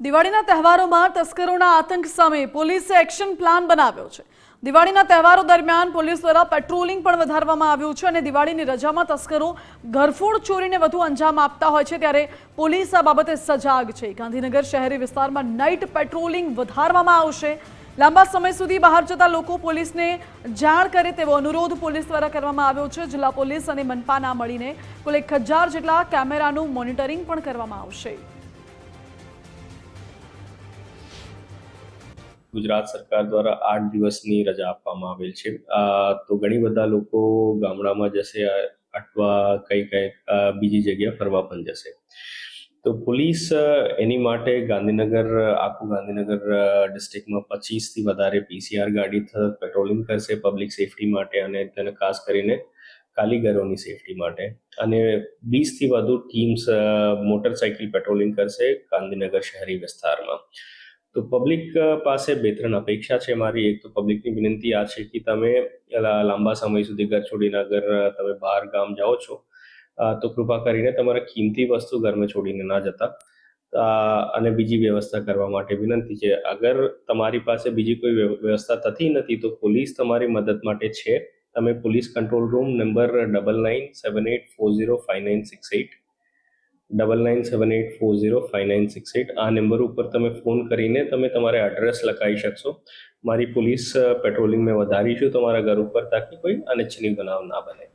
દિવાળીના તહેવારોમાં તસ્કરોના આતંક સામે પોલીસે એક્શન પ્લાન બનાવ્યો છે. દિવાળીના તહેવારો દરમિયાન પોલીસ દ્વારા પેટ્રોલિંગ પણ વધારવામાં આવ્યું છે અને દિવાળીની રજામાં તસ્કરો ઘરફોડ ચોરીને વધુ અંજામ આપતા હોય છે ત્યારે પોલીસ આ બાબતે સજાગ છે. ગાંધીનગર શહેરી વિસ્તારમાં નાઇટ પેટ્રોલિંગ વધારવામાં આવશે. લાંબા સમય સુધી બહાર જતા લોકો પોલીસને જાણ કરે તેવો અનુરોધ પોલીસ દ્વારા કરવામાં આવ્યો છે. જિલ્લા પોલીસ અને મનપાના મળીને કુલ એક જેટલા કેમેરાનું મોનિટરિંગ પણ કરવામાં આવશે. ગુજરાત સરકાર દ્વારા આઠ દિવસની રજા આપવામાં આવેલ છે. તો ઘણી બધા લોકો ગામડામાં જશે અથવા કઈ કઈ બીજી જગ્યા ફરવા પણ જશે. તો પોલીસ એની માટે ગાંધીનગર, આખું ગાંધીનગર ડિસ્ટ્રિક્ટમાં પચીસથી વધારે પીસીઆર ગાડી પેટ્રોલિંગ કરશે પબ્લિક સેફટી માટે અને તેને ખાસ કરીને કાલીગરોની સેફટી માટે. અને વીસથી વધુ ટીમ્સ મોટરસાઇકલ પેટ્રોલિંગ કરશે ગાંધીનગર શહેરી વિસ્તારમાં. તો પબ્લિક પાસે બે ત્રણ અપેક્ષા છે મારી. એક તો પબ્લિકની વિનંતી આ છે કે તમે લાંબા સમય સુધી ઘર છોડીને અગર તમે બહાર ગામ જાઓ છો. તો કૃપા કરીને તમારા કિંમતી વસ્તુ ઘરમાં છોડીને ના જતા. અને બીજી વ્યવસ્થા કરવા માટે વિનંતી છે. અગર તમારી પાસે બીજી કોઈ વ્યવસ્થા થતી નથી તો પોલીસ તમારી મદદ માટે છે. તમે police control room number double nine seven eight four zero five nine six eight double nine seven eight four zero five nine six eight આ નંબર ઉપર તમે ફોન કરીને તમે તમારે એડ્રેસ લખાવી શકશો. મારી પોલીસ પેટ્રોલિંગ મેં વધારીશું તમારા ઘર ઉપર, તાકી કોઈ અનિચ્છનીય બનાવ ના બને.